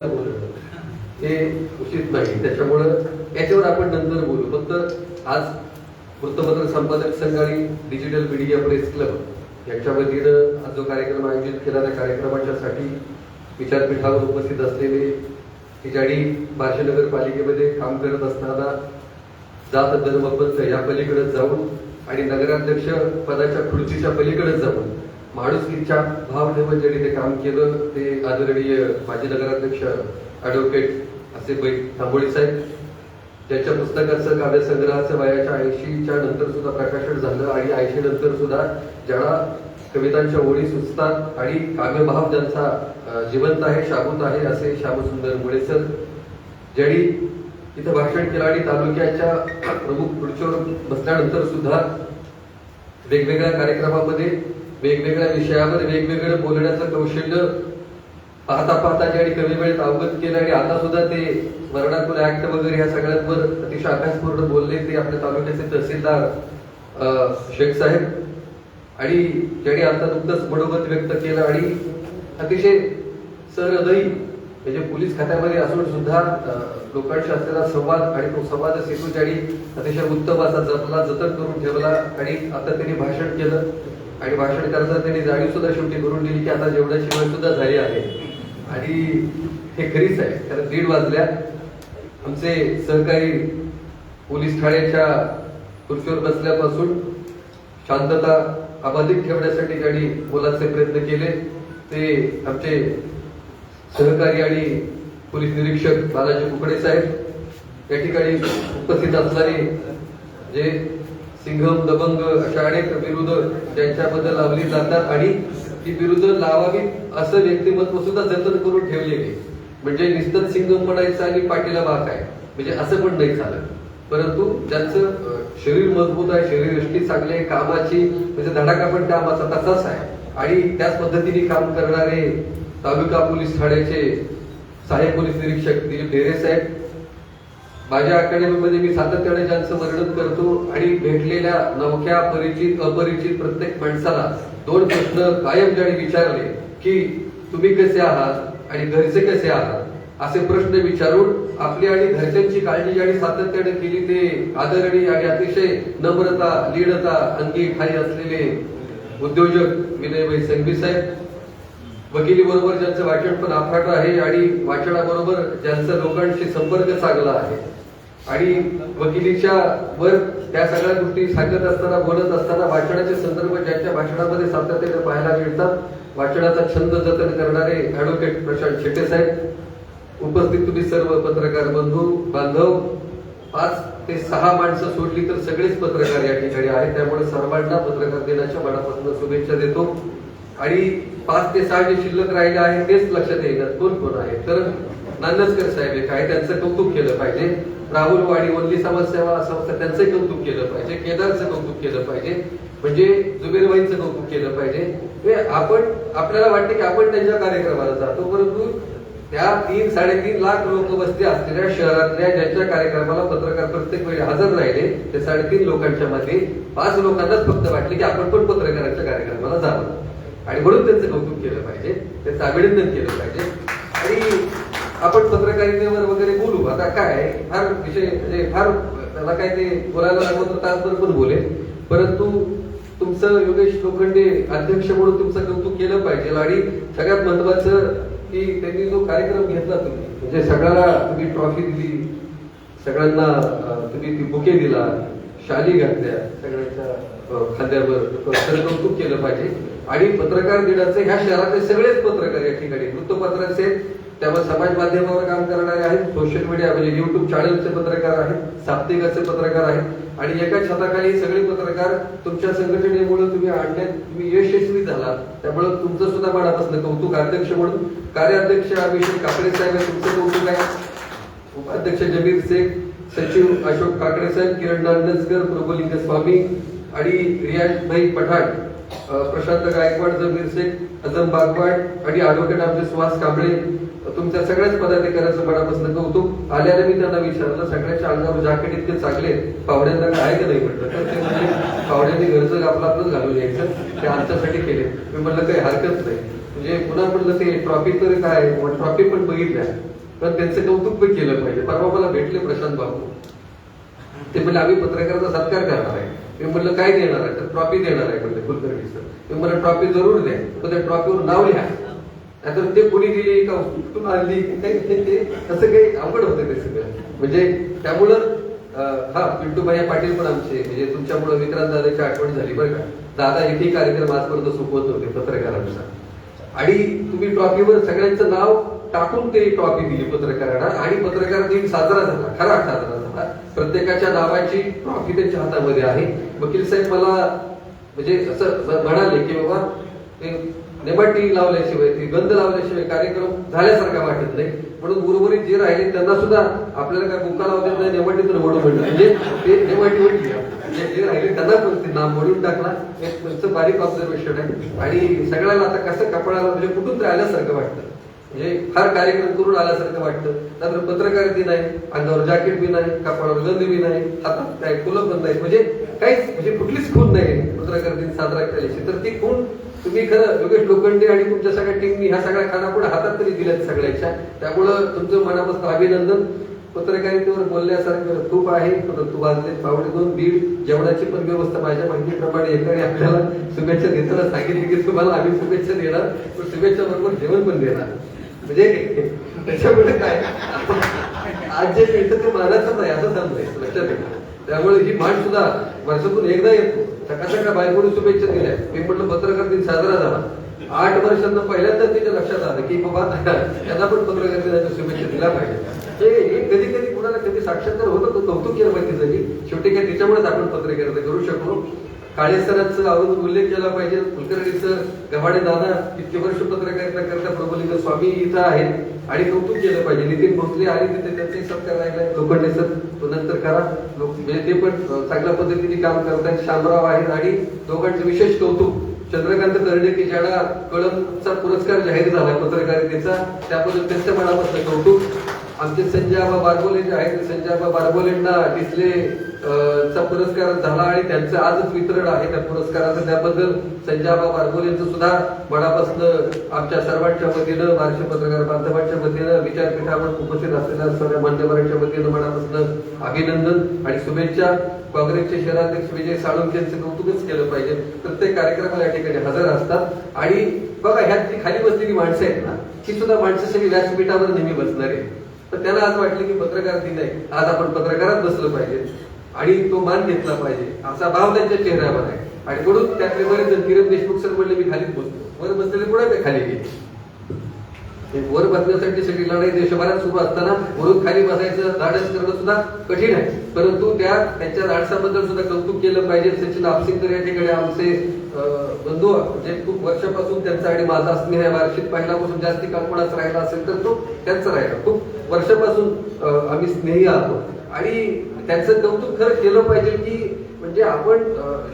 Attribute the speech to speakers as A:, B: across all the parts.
A: हे उचित नाही. त्याच्यामुळं याच्यावर आपण नंतर बोलू. फक्त आज वृत्तपत्र संपादक संघ आणि डिजिटल मीडिया प्रेस क्लब यांच्या वतीनं आज जो कार्यक्रम आयोजित केला त्या कार्यक्रमाच्या साठी विचारपीठावर उपस्थित असलेले खिजाडी बार्शी नगरपालिकेमध्ये काम करत असताना जात धर्मपंथ या पलीकडे जाऊन आणि नगराध्यक्ष पदाच्या खुर्चीच्या पलीकडे जाऊन माणुसकीच्या भाव ठेवून ज्यांनी ते काम केलं ते आदरणीय माजी नगराध्यक्ष ॲडव्होकेट असे बै तांबोळी साहेब. ज्यांच्या पुस्तकाचं काव्यसंग्रहाचं वयाच्या ऐंशीच्या नंतर सुद्धा प्रकाशन झालं आणि ऐंशी नंतर सुद्धा ज्याला कवितांच्या ओळी सुचतात आणि काव्यभाव ज्यांचा जिवंत आहे शाबूत आहे असे श्यामसुंदर मुळे सर ज्यांनी इथं भाषण केलं आणि तालुक्याच्या प्रमुख खुर्चीवर बसल्यानंतर सुद्धा वेगवेगळ्या कार्यक्रमामध्ये वेगवेगळ्या विषयावर वेगवेगळं बोलण्याचं कौशल्य पाहता पाहता आणि कमी वेळेत अवगत केलं आणि आता सुद्धा ते वर्णातून ऍक्ट वगैरे या सगळ्यांवर अतिशय अभ्यासपूर्ण बोलले ते आपल्या तालुक्याचे तहसीलदार शेख साहेब. आणि ज्यांनी आता नुकतंच मनोगत व्यक्त केलं आणि अतिशय सहृदयी म्हणजे पोलीस खात्यामध्ये असून सुद्धा लोकांशी असलेला संवाद आणि तो संवाद सेतू ज्यांनी अतिशय उत्तम असा जपला जतन करून ठेवला आणि आता त्यांनी भाषण केलं. आणि भाषण करताना त्यांनी जाणीव सुद्धा शेवटी करून दिली की आता जेवढ्या शिवाय सुद्धा झाली आहे. आणि हे खरीच आहे. कारण दीड वाजल्या. आमचे सहकारी पोलीस ठाण्याच्या खुर्चीवर बसल्यापासून शांतता अबाधित ठेवण्यासाठी त्यांनी बोलाचे प्रयत्न केले. ते आमचे सहकारी आणि पोलीस निरीक्षक बालाजी कुकडे साहेब या ठिकाणी उपस्थित असणारे जे सिंघम दबंग अशा अनेक विरुद्ध ज्यांच्याबद्दल लावली जातात आणि ती विरुद्ध लावावी असं व्यक्तिमत्व सुद्धा जतन करून ठेवलेली म्हणजे निस्तत सिंघम म्हणायचं आणि पाठीला भाग आहे. म्हणजे असं पण नाही झालं परंतु ज्यांचं शरीर मजबूत आहे शरीर यष्टी चांगले आहे कामाची म्हणजे धडाका पण कामाचा तसाच आहे. आणि त्याच पद्धतीने काम करणारे तालुका पोलीस ठाण्याचे सहाय्यक पोलीस निरीक्षक दिलीप ढेरे साहेब माझ्या अकॅडमीमध्ये मी सातत्याने ज्यांचं वर्णन करतो आणि भेटलेल्या नवख्या परिचित अपरिचित प्रत्येक माणसाला दोन प्रश्न कायम ज्याने विचारले की तुम्ही कसे आहात आणि घरचे कसे आहात? असे प्रश्न विचारून आपली आणि घरच्यांची काळजी ज्याने सातत्याने केली ते आदरणीय आणि अतिशय नम्रता लीडता अंगी ठाई असलेले उद्योजक विनयभाई संघवी साहेब. वकिली बरोबर ज्यांचं वाचन पण अफाट आहे आणि वाचनाबरोबर ज्यांचा लोकांशी संपर्क चांगला आहे. आणि वकिलीच्या वर त्या सगळ्या गोष्टी सांगत असताना बोलत असताना वाचनाचे संदर्भ ज्यांच्या भाषणामध्ये सातत्याने पाहायला मिळतात वाचनाचा छंद जतन करणारे ऍडव्होकेट प्रशांत शेटे साहेब उपस्थित तुम्ही सर्व पत्रकार बंधू बांधव पाच ते सहा माणसं सोडली तर सगळेच पत्रकार या ठिकाणी आहेत. त्यामुळे सर्वांना पत्रकार दिनाच्या मनापासून शुभेच्छा देतो. आणि पाच ते सहा जे शिल्लक राहिले आहे तेच लक्षात येणार कोण कोण आहे? तर नांदसकर साहेब एक आहे त्यांचं कौतुक केलं पाहिजे. राहुल वाडी वल्ली समाजसेवा संस्था त्यांचं कौतुक केलं पाहिजे केदारचं कौतुक केलं पाहिजे म्हणजे जुबेरबाईंचं कौतुक केलं पाहिजे. हे आपण आपल्याला वाटतं की आपण त्यांच्या कार्यक्रमाला जातो परंतु त्या तीन साडेतीन लाख लोक वस्ती असलेल्या शहरातल्या ज्यांच्या कार्यक्रमाला पत्रकार प्रत्येक वेळी हजर राहिले ते साडेतीन लोकांच्या मध्ये पाच लोकांनाच फक्त वाटले की आपण पण पत्रकारांच्या कार्यक्रमाला जावं. आणि म्हणून त्यांचं कौतुक केलं पाहिजे त्यांचं अभिनंदन केलं पाहिजे. आणि आपण पत्रकारितेवर वगैरे आता काय फार विषय म्हणजे फार त्याला काय ते बोलायला लागलं तर तासभर पण बोले परंतु तुमचं योगेश लोखंडे अध्यक्ष म्हणून तुमचं कौतुक केलं पाहिजे आणि सगळ्यात महत्वाचं की त्यांनी जो कार्यक्रम घेतला तुम्ही म्हणजे सगळ्याला तुम्ही ट्रॉफी दिली सगळ्यांना तुम्ही ती बुके दिला शाली घातल्या सगळ्यांच्या खांद्यावर तर कौतुक केलं पाहिजे. आणि पत्रकार दिनाचं ह्या शहरातले सगळेच पत्रकार या ठिकाणी वृत्तपत्राचे त्यामुळे समाज माध्यमावर काम करणारे आहेत सोशल मीडिया म्हणजे युट्यूब चॅनलचे पत्रकार आहेत साप्तिकाचे पत्रकार आहेत. आणि एका छताखाली सगळे पत्रकार तुमच्या संघटनेमुळे तुम्ही आणण्यात तुम्ही यशस्वी झाला त्यामुळे तुमचं सुद्धा मनापासून कौतुक अध्यक्ष म्हणून. कार्याध्यक्ष अभिषेक काकडे साहेब तुमचं कौतुक आहे. उपाध्यक्ष जमीर शेख सचिव अशोक काकडे साहेब किरण नांदसकर प्रभुलिंग स्वामी आणि रियाज भाई पठाण. प्रशांत गायकवाड जमीर शेख अजम बागवाड आणि ॲडव्होकेट आमचे सुहास कांबळे तुमच्या सगळ्याच पदाधिकाऱ्यांचं मनापासून कौतुक. आल्याने मी त्यांना विचारलं सगळ्याच्या अंगावर जॅकेट इतके चांगले पाहुण्यांना काय का नाही म्हटलं. तर ते म्हणजे पाहुण्यांनी घरचं आपलं आपलंच घालून यायचं ते आमच्यासाठी केले. मी म्हणलं काही हरकत नाही. म्हणजे पुन्हा म्हटलं ते ट्रॉफी तर काय ट्रॉफी पण बघितल्या. पण त्यांचं कौतुक पण केलं पाहिजे. परवा मला भेटले प्रशांत बाबू. ते म्हणले आम्ही पत्रकाराचा सत्कार करणार आहे. मी म्हटलं काय देणार आहे? तर ट्रॉफी देणार आहे म्हणले कुलकर्णी सर मी मला ट्रॉफी जरूर द्या पण त्या ट्रॉफीवर नाव लिहा. नाहीतर ते कोणी दिली का कुठून आणली काही ते- काही अवघड होतं ते सगळं. म्हणजे त्यामुळं हा पिंटू भाई पाटील पण आमचे म्हणजे तुमच्यामुळे विक्रांत दादाची आठवण झाली बरं का. दादा एकही कार्यक्रम आजपर्यंत सोपवत होते पत्रकारांचा. आणि तुम्ही ट्रॉफीवर सगळ्यांचं नाव टाकून ते ट्रॉफी दिली पत्रकारांना आणि पत्रकार दिन साजरा झाला खरा साजरा प्रत्येकाच्या नावाची ट्रॉफी त्यांच्या हातामध्ये आहे. वकील साहेब मला म्हणजे असं म्हणाले की बाबा नेमाटी लावल्याशिवाय ते गंध लावल्याशिवाय कार्यक्रम झाल्यासारखा वाटत नाही. म्हणून उर्वरित जे राहिले त्यांना सुद्धा आपल्याला काय बुका लावतात नाही नेमाटीतून वडू म्हणलं म्हणजे ते नेमाटी वडली म्हणजे जे राहिले त्यांना पण ते नाम मोडून टाकला. एक तुमचं बारीक ऑब्झर्वेशन आहे. आणि सगळ्याला आता कसं कपडाला म्हणजे कुठून तरी आल्यासारखं वाटतं. म्हणजे फार कार्यक्रम करून आल्यासारखं वाटतं. नंतर पत्रकार बी नाही अंगावर जॅकेट बी नाही कपाळावर गंदी बी नाही हातात काय फुलं पण नाही म्हणजे काहीच म्हणजे कुठलीच खून नाही पत्रकार दिन साजरा केल्याची तर ती खून तुम्ही खरं योगेश लोखंडे आणि तुमच्या सगळ्या टीमनी ह्या सगळ्या खानापुढे हातात तरी दिल्यात सगळ्याच्या. त्यामुळं तुमचं मनापासून अभिनंदन. पत्रकारितेवर बोलण्यासारखं खूप आहे. परंतु वाजले पावणे दोन बीड जेवणाची पण व्यवस्था माझ्या माहितीप्रमाणे एकाने आपल्याला शुभेच्छा देताना सांगितली की तुम्हाला आम्ही शुभेच्छा देणार. पण शुभेच्छा बरोबर जेवण पण देणार. म्हणजे त्याच्यामुळे काय? आज जे मिळतं ते मानाचंच नाही असं समजायचं लक्षात त्यामुळे ही मान सुद्धा वर्षातून एकदा येतो. सकाळ सकाळ बायकोने शुभेच्छा दिल्या. मी म्हटलं पत्रकार दिन साजरा झाला. आठ वर्षांना पहिल्यांदा त्याच्या लक्षात आलं की बाबा यांना पण पत्रकार दिनाच्या शुभेच्छा दिल्या पाहिजे. हे कधी कधी कुणाला कधी साक्षात्कार होतं कौतुक केलं पाहिजे त्याची शेवटी काय त्याच्यामुळेच आपण पत्रकारिता करू शकलो? काळे सरांचं आवर्जून उल्लेख केला पाहिजे. कुलकर्णी सर गव्हाडे दादा इतके वर्ष पत्रकारिता करता प्रबलिंग स्वामी इथं आहेत आणि कौतुक केलं पाहिजे. नितीन भोसले आणि तिथे त्यांचाही सत्कार राहिला लोखंडे सर नंतर करा. लोक म्हणजे ते पण चांगल्या पद्धतीने काम करतायत शामराव आहेत आणि दोघांचं विशेष कौतुक. चंद्रकांत कर्णे की ज्याला कळमचा पुरस्कार जाहीर झाला पत्रकारितेचा त्याबद्दल त्यांच्या मनापासून कौतुक. आमचे संजय आबा बारबोले जे आहेत संजय बारबोलेंना डिस्ले चा पुरस्कार झाला आणि त्यांचं आजच वितरण आहे त्या पुरस्काराचं. त्याबद्दल संजय बारबोलेंचं सुद्धा मनापासून आमच्या सर्वांच्या वतीनं महाराष्ट्र पत्रकार बांधवांच्या वतीनं विचारपीठावर उपस्थित असलेल्या सर्व मान्यवरांच्या वतीनं मनापासून अभिनंदन आणि शुभेच्छा. काँग्रेसचे शहराध्यक्ष विजय साळुंके यांचं कौतुकच केलं पाहिजे. प्रत्येक कार्यक्रमाला या ठिकाणी हजर असतात. आणि बघा ह्यात जी खाली बसलेली माणसं आहेत ना ती सुद्धा माणसं सगळी व्यासपीठावर नेहमी बसणार आहे तर त्याला आज वाटलं की पत्रकार दिन आहे. आज आपण पत्रकारात बसलं पाहिजे. आणि तो मान घेतला पाहिजे. असा भाव त्यांच्या चेहऱ्यावर आहे. आणि म्हणून त्यातले बरेच जण किरण देशमुख सर म्हणले मी खालीच बसतो वर बसलेले पुढे ते खाली गेले? वर बसण्यासाठी सगळी लढाई देशभरात सुरू असताना वरून खाली बसायचं धाडस करणं सुद्धा कठीण आहे. परंतु त्या त्यांच्या धाडसाबद्दल सुद्धा कौतुक केलं पाहिजे. सचिन आपसिंगकर या ठिकाणी आमचे बंधू म्हणजे खूप वर्षापासून त्यांचा आणि माझा स्नेह वार्षिक पहिल्यापासून जास्ती काळ कोणाचा राहिला असेल तर तो त्यांचा राहिला. खूप वर्षापासून आम्ही स्नेही आहोत. आणि त्यांचं कौतुक खरं केलं पाहिजे की म्हणजे आपण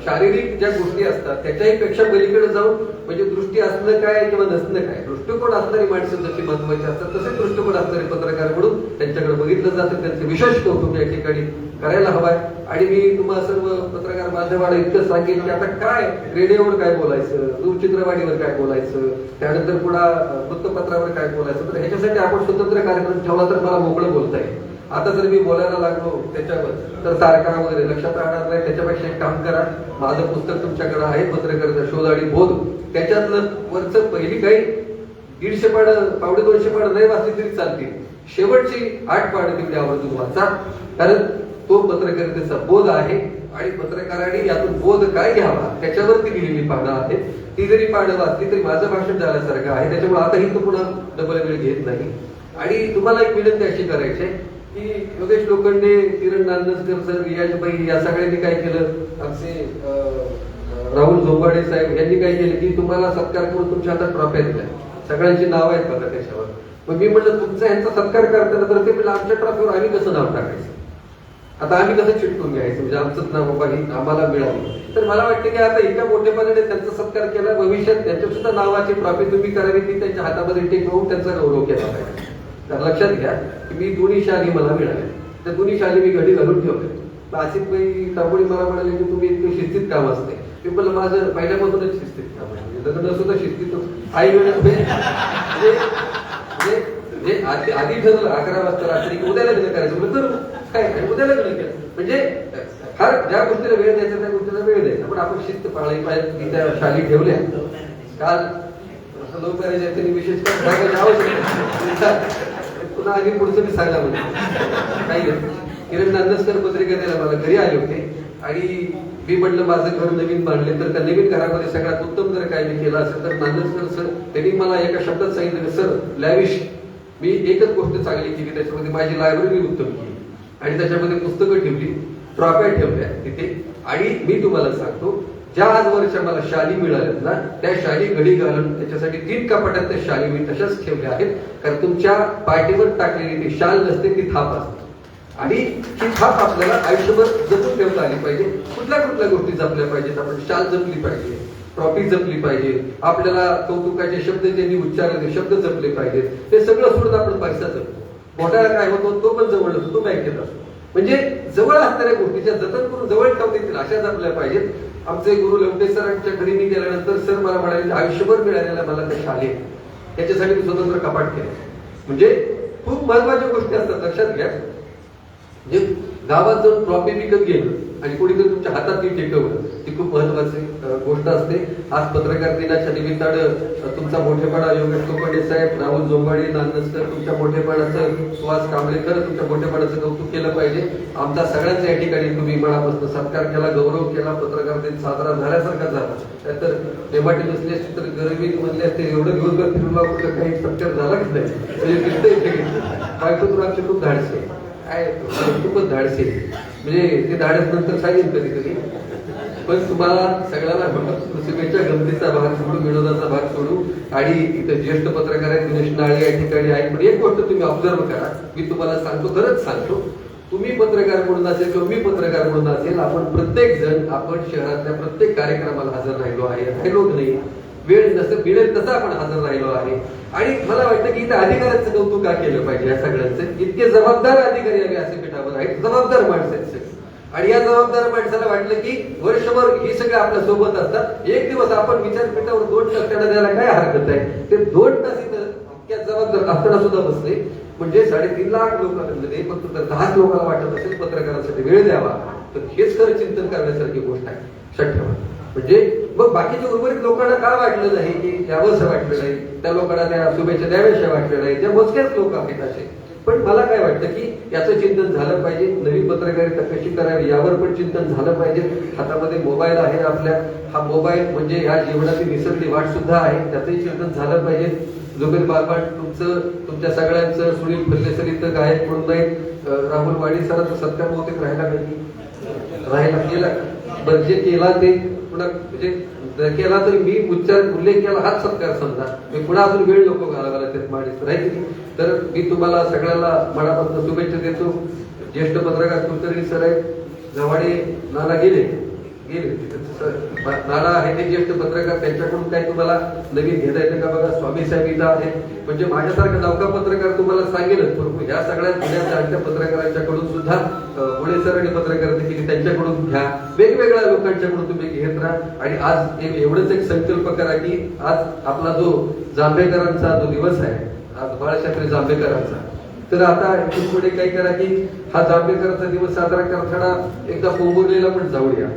A: शारीरिक ज्या गोष्टी असतात त्याच्याही पेक्षा पलीकडे जाऊन म्हणजे दृष्टी असणं काय किंवा नसणं काय? दृष्टिकोन असणारी माणसं जशी महत्वाची असतात तसे दृष्टिकोन असणारे पत्रकार म्हणून त्यांच्याकडे बघितलं जातं. त्यांचं विशेष कौतुक या ठिकाणी करायला हवाय. आणि मी तुम्हाला सर्व पत्रकार बांधवांना इतकं सांगेन की आता काय रेडिओवर काय बोलायचं दूरचित्रवाणीवर काय बोलायचं त्यानंतर पुन्हा वृत्तपत्रावर काय बोलायचं तर ह्याच्यासाठी आपण स्वतंत्र कार्यक्रम ठेवला तर मला मोकळं बोलता येईल. आता जर मी बोलायला लागलो त्याच्यावर तर तारखा वगैरे लक्षात राहणार नाही. त्याच्यापेक्षा एक काम करा. माझं पुस्तक तुमच्याकडे आहे पत्रकारिता शोध आणि बोध. त्याच्यातलं वरच पहिली काही दीडशे पाड पावडे दोनशे पाड नाही वाचली तरी चालतील. शेवटची आठ पाड तिकडे आवर्जून वाचा. कारण तो पत्रकारितेचा बोध आहे आणि पत्रकारांनी यातून बोध काय घ्यावा त्याच्यावरती लिहिलेली पानं आहेत. ती जरी पानं वाचली तरी माझं भाषण झाल्यासारखं आहे. त्याच्यामुळे आताही तो पुन्हा डबल वेळ घेत नाही. आणि तुम्हाला एक विनंती अशी करायची आहे की योगेश लोखंडे किरण नांदसकर सर याजबाई या सगळ्यांनी काय केलं? आमचे राहुल झोंबाडे साहेब यांनी काय केलं की तुम्हाला सत्कार करून तुमच्या हातात ट्रॉफ्या दिल्या सगळ्यांची नावं आहेत बघा त्याच्यावर. मग मी म्हटलं तुमचा यांचा सत्कार करताना तर ते म्हणलं आमच्या ट्रॉफीवर आम्ही कसं नाव टाकायचं? आता आम्ही कसं चिटकून घ्यायचं? म्हणजे आमचंच नाव बाबा ही आम्हाला मिळाली. तर मला वाटतं की आता एका मोठेपणाने त्यांचा सत्कार केला भविष्यात त्यांच्या सुद्धा नावाची ट्रॉफी तुम्ही करावी ती त्यांच्या हातामध्ये टेकवून त्यांचा गौरव केला पाहिजे. तर लक्षात घ्या की मी दोन्ही शाली मला मिळाल्या. त्या दोन्ही शाली मी घडी घालून ठेवल्या. आसिफबाई तांबोळी मला म्हणाले की तुम्ही इतकं शिस्तीत काम असते मी म्हणलं माझं पहिल्यापासूनच शिस्तीत काम आहे. म्हणजे लग्न शिस्तीत आई वेळ म्हणजे, म्हणजे, म्हणजे आधी आधी ठरलं अकरा वाजता रात्री की उद्या लग्न करायचं. म्हणजे करू. काय? आणि उद्या लग्न केलं. म्हणजे हर ज्या गोष्टीला वेळ द्यायचा त्या गोष्टीला वेळ द्यायचा. पण आपण शिस्त पाळली पाहिजे. त्या शाली ठेवल्या. काल लोक त्यांनी विशेष आवश्यक पुन्हा आणि पुढचं मी सांगा म्हणतो काही नाही. किरण नांदसकर पत्रिका द्यायला मला घरी आले होते. आणि मी म्हटलं माझं घर नवीन बांधले तर त्या नवीन घरामध्ये सगळ्यात उत्तम जर काय मी केलं असेल तर नांदसकर सर त्यांनी मला एका शब्दात सांगितलं सर लॅविश मी एकच गोष्ट चांगली केली त्याच्यामध्ये माझी लायब्ररी उत्तम केली. आणि त्याच्यामध्ये पुस्तकं ठेवली ट्रॉफ्या ठेवल्या तिथे. आणि मी तुम्हाला सांगतो ज्या आज वर्ष मला शाली मिळाल्यात ना त्या शाली घडी घालून त्याच्यासाठी तीन कपाटात त्या शाली मी तशाच ठेवल्या आहेत. कारण तुमच्या पाठीवर टाकलेली ती शाल नसते ती थाप असते. आणि ही थाप आपल्याला आयुष्यभर जपून ठेवता आली पाहिजे. कुठल्या कुठल्या गोष्टी जपल्या पाहिजेत? आपण शाल जपली पाहिजे ट्रॉफी जपली पाहिजे आपल्याला कौतुकाचे शब्द ज्यांनी उच्चारले शब्द जपले पाहिजेत. ते सगळं सोडून आपण पैसा जपतो. मोठा काय होतो? तो पण जवळ असतो तो बँकेत असतो. म्हणजे जवळ असणाऱ्या गोष्टीच्या जतन करून जवळ ठेवता येतील अशा जपल्या पाहिजेत. आमचे गुरु लवटे सरांच्या घरी मी गेल्यानंतर सर मला म्हणाले आयुष्यभर मिळालेल्या मला त्या शाले त्याच्यासाठी मी स्वतंत्र कपाट केले. म्हणजे खूप महत्त्वाच्या गोष्टी असतात लक्षात घ्या. म्हणजे गावात जाऊन ट्रॉफी विकत घेणं आणि कोणीतरी तुमच्या हातात ती टेकवलं. ती खूप महत्वाची गोष्ट असते. आज पत्रकार दिनाच्या निमित्तानं तुमचा मोठेपणा योगेश कोपंडे साहेब राहुल जोंबाडे नांदसकर तुमच्या मोठेपणाचं सुहास कांबळेकर तुमच्या मोठेपणाचं कौतुक केलं पाहिजे. आमचा सगळ्यांचा या ठिकाणी तुम्ही मनापासून सत्कार केला गौरव केला पत्रकार दिन साजरा झाल्यासारखा झाला. त्यानंतर नेमाटी नसले असते तर गरिबी म्हणले असते एवढं दिवसभर फिरला काही सत्कार झालाच की नाही? म्हणजे दिसतंय बायको तुला आमची खूप धाडसे. काय खूपच धाडसे म्हणजे ते धाडस नंतर सांगेल कधी कधी. पण तुम्हाला सगळ्यांना शुभेच्छा गमतीचा भाग सोडू विनोदाचा भाग सोडू आणि इथं ज्येष्ठ पत्रकार आहेत दिनेश नाळे या ठिकाणी आहेत. पण एक गोष्ट तुम्ही ऑब्झर्व करा मी तुम्हाला सांगतो खरंच सांगतो. तुम्ही पत्रकार म्हणून असेल किंवा मी पत्रकार म्हणून असेल आपण प्रत्येक जण आपण शहरातल्या प्रत्येक कार्यक्रमाला हजर राहिलो आहे. राहिलो नाही. वेळ जसं मिळेल तसं आपण हजर राहिलो आहे. आणि मला वाटतं की इथं अधिकाऱ्यांचं कौतुक का केलं पाहिजे या सगळ्यांचं? इतके जबाबदार अधिकारी या व्यासपीठावर आहेत जबाबदार माणसं आहेत आणि या जबाबदार माणसाला वाटलं की वर्षभर हे सगळे आपल्यासोबत असतात. एक दिवस आपण विचारपीठावर दोन तास त्यांना द्यायला काय हरकत आहे? ते दोन तास इथं जबाबदार असताना सुद्धा बसले. म्हणजे साडेतीन लाख लोकांमध्ये फक्त तर दहाच लोकांना वाटत असेल पत्रकारांसाठी वेळ द्यावा. तर हेच खरं चिंतन करण्यासारखी गोष्ट आहे. लक्षात ठेवा म्हणजे मग बाकीच्या उर्वरित लोकांना का वाटलं नाही की द्यावंसं वाटलं नाही त्या लोकांना त्या शुभेच्छा द्याव्याशा वाटल्या नाही त्या मोजक्याच लोक आहेत असे. पण मला काय वाटतं की याचं चिंतन झालं पाहिजे नवीन पत्रकारिता कशी करावी यावर पण चिंतन झालं पाहिजे. हातामध्ये मोबाईल आहे आपल्या. हा मोबाईल म्हणजे ह्या जीवनातील निसरती वाट सुद्धा आहे त्याचंही चिंतन झालं पाहिजे. जुबेर बाबा तुमचं तुमच्या सगळ्यांचं सुनील फल्ले सर गायक म्हणून नाही राहुल वाडी सरांचा सत्कार बहुतेक राहिला पाहिजे. राहिला गेला. बरं जे केला ते पुन्हा म्हणजे जर केला तरी मी उच्चार उल्लेख केला हाच सत्कार समजा. मी पुन्हा अजून वेळ नको घालावायला त्यात माणीस राहील नाही? तर मी तुम्हाला सगळ्याला मनापासून शुभेच्छा देतो. ज्येष्ठ पत्रकार कुलकर्णी सर आहेत गव्हाडे नाना गेले गेले नाना आहे ते ज्येष्ठ पत्रकार त्यांच्याकडून काही तुम्हाला नवीन घेता येतं का? बघा स्वामी साहेब इथं आहेत म्हणजे माझ्यासारखा नौका पत्रकार तुम्हाला सांगेलच. परंतु ह्या सगळ्या जुन्या जाणत्या पत्रकारांच्याकडून सुद्धा अं, पुणे सरांनी पत्रकारिता त्यांच्याकडून घ्या. वेगवेगळ्या लोकांच्याकडून तुम्ही घेत राहा. आणि आज एक एवढंच एक संकल्प करा की आज आपला जो जांभेकरांचा जो दिवस आहे आज बाळशास्त्री जांभेकरांचा. तर आता इथून पुढे काय करा की हा जांभेकरांचा दिवस साजरा करताना एकदा पोंबुर्लीला पण जाऊया.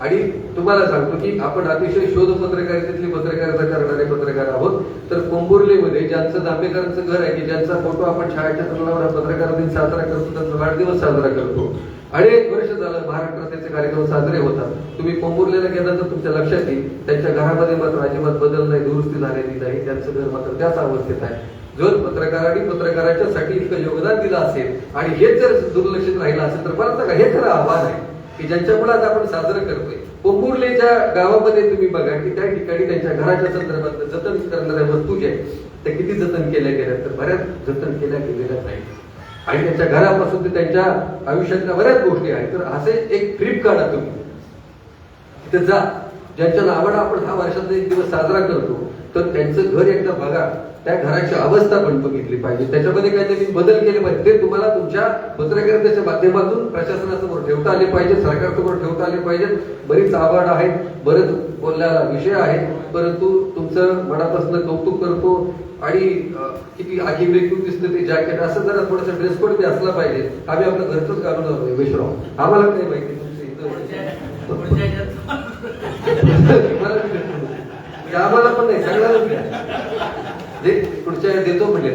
A: आणि तुम्हाला सांगतो की आपण अतिशय शोध पत्रकारितेतली पत्रकारिता करणारे पत्रकार आहोत. तर कोंबुर्लीमध्ये ज्यांचं जांभेकरांचं घर आहे की ज्यांचा फोटो आपण शाळेच्या तरुणावर पत्रकार दिन साजरा करतो त्यांचा वाढदिवस साजरा करतो. अनेक वर्ष झालं महाराष्ट्रात त्याचे कार्यक्रम साजरे होतात. तुम्ही कोंबुर्लीला गेला तर तुमच्या लक्षात येईल त्यांच्या घरामध्ये मात्र अजिबात बदल नाही दुरुस्ती झालेली नाही त्यांचं घर मात्र त्याच अवस्थेत आहे. जर पत्रकारांनी पत्रकाराच्या साठी इतकं योगदान दिलं असेल आणि हे जर दुर्लक्षित राहिलं असेल तर परत का हे खरं आव्हान आहे. की ज्यांच्यामुळे आज आपण साजरं करतोय. कोकुर्लेच्या गावामध्ये तुम्ही बघा की त्या ठिकाणी त्यांच्या घराच्या संदर्भात जतन करणाऱ्या वस्तू ज्या आहेत त्या किती जतन केल्या गेल्या तर बऱ्याच जतन केल्या गेलेल्या नाही आणि त्यांच्या घरापासून ते त्यांच्या आयुष्यातल्या बऱ्याच गोष्टी आहेत. तर असे एक ट्रिप काढा तुम्ही. तिथे जा. ज्यांच्या नावानं आपण हा वर्षाचा एक दिवस साजरा करतो तर त्यांचं घर एकदा बघा. त्या घराची अवस्था पण बघितली पाहिजे. त्याच्यामध्ये काहीतरी बदल केले पाहिजे. ते तुम्हाला तुमच्या पत्रकारितेच्या माध्यमातून प्रशासनासमोर ठेवता आले पाहिजे सरकारसमोर ठेवता आले पाहिजेत. बरीच आव्हानं आहेत. बरेच बोलण्याला विषय आहेत. परंतु तुमचं मनापासून कौतुक करतो. आणि किती आखी वेगळी दिसते ते जॅकेट असं जरा थोडंसं ड्रेस कोड बी असला पाहिजे. आम्ही आपलं घरचंच घालून आलोय विश्राम. आम्हाला काही माहिती तुमचं इथं मला बी भेटलं. म्हणजे आम्हाला पण नाही सगळ्याला द्या. जे पुढच्या देतो म्हणजे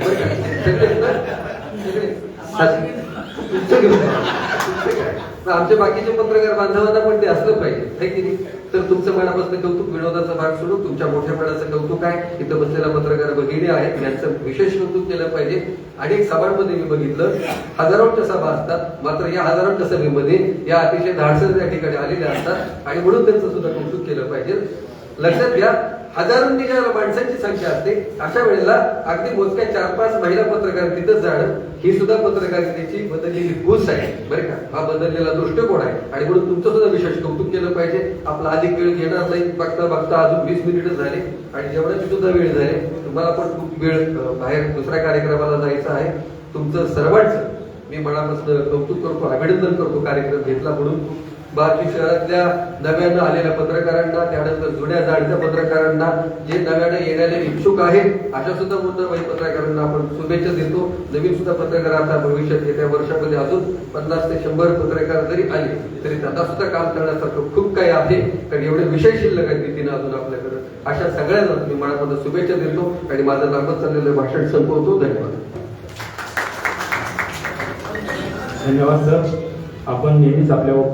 A: आमच्या बाकीचे पत्रकार बांधवांना पण ते असलं पाहिजे की नाही? तर तुमचं मनापासून कौतुक विनोदाचा भाग सोडून तुमच्या मोठ्यापणाचं कौतुक आहे. इथं बसलेला पत्रकार भगिनी आहेत यांचं विशेष कौतुक केलं पाहिजे. अनेक सभांमध्ये मी बघितलं हजारोच्या सभा असतात मात्र या हजारोच्या सभेमध्ये या अतिशय धाडसर त्या ठिकाणी आलेल्या असतात. आणि म्हणून त्यांचं सुद्धा कौतुक केलं पाहिजे. लक्षात घ्या हजारोंनी ज्या माणसांची संख्या असते. अशा वेळेला अगदी मोजक्या चार पाच महिला पत्रकार तिथं जाणं ही सुद्धा पत्रकारितेची बदललेली भूस आहे. बरं का? हा बदललेला दृष्टिकोन आहे. आणि म्हणून तुमचं सुद्धा विशेष कौतुक केलं पाहिजे. आपला अधिक वेळ घेणार नाही. बघता बघता अजून वीस मिनिटच झाले. आणि जेवणाची सुद्धा वेळ झाली. तुम्हाला पण खूप वेळ बाहेर दुसऱ्या कार्यक्रमाला जायचं आहे. तुमचं सर्वांचं मी मनापासून कौतुक करतो अभिनंदन करतो कार्यक्रम घेतला म्हणून. बार्शी शहरातल्या नव्यानं आलेल्या पत्रकारांना त्यानंतर जुन्या जाणत्या पत्रकारांना जे नव्यानं येण्याला इच्छुक आहेत अशा सुद्धा मुंबई पत्रकारांना आपण शुभेच्छा देतो. नवीन सुद्धा पत्रकार आता भविष्यात येत्या वर्षामध्ये अजून पन्नास ते शंभर पत्रकार जरी आले तरी त्यांना सुद्धा काम करण्यासारखं खूप काही आहे. कारण एवढे विषय शिल्लक आहेत रीतीनं अजून आपल्याकडे. अशा सगळ्यांना मी मनापासून शुभेच्छा देतो आणि माझं लांबत चाललेलं भाषण संपवतो. धन्यवाद.
B: धन्यवाद सर. आपण नेहमीच आपल्या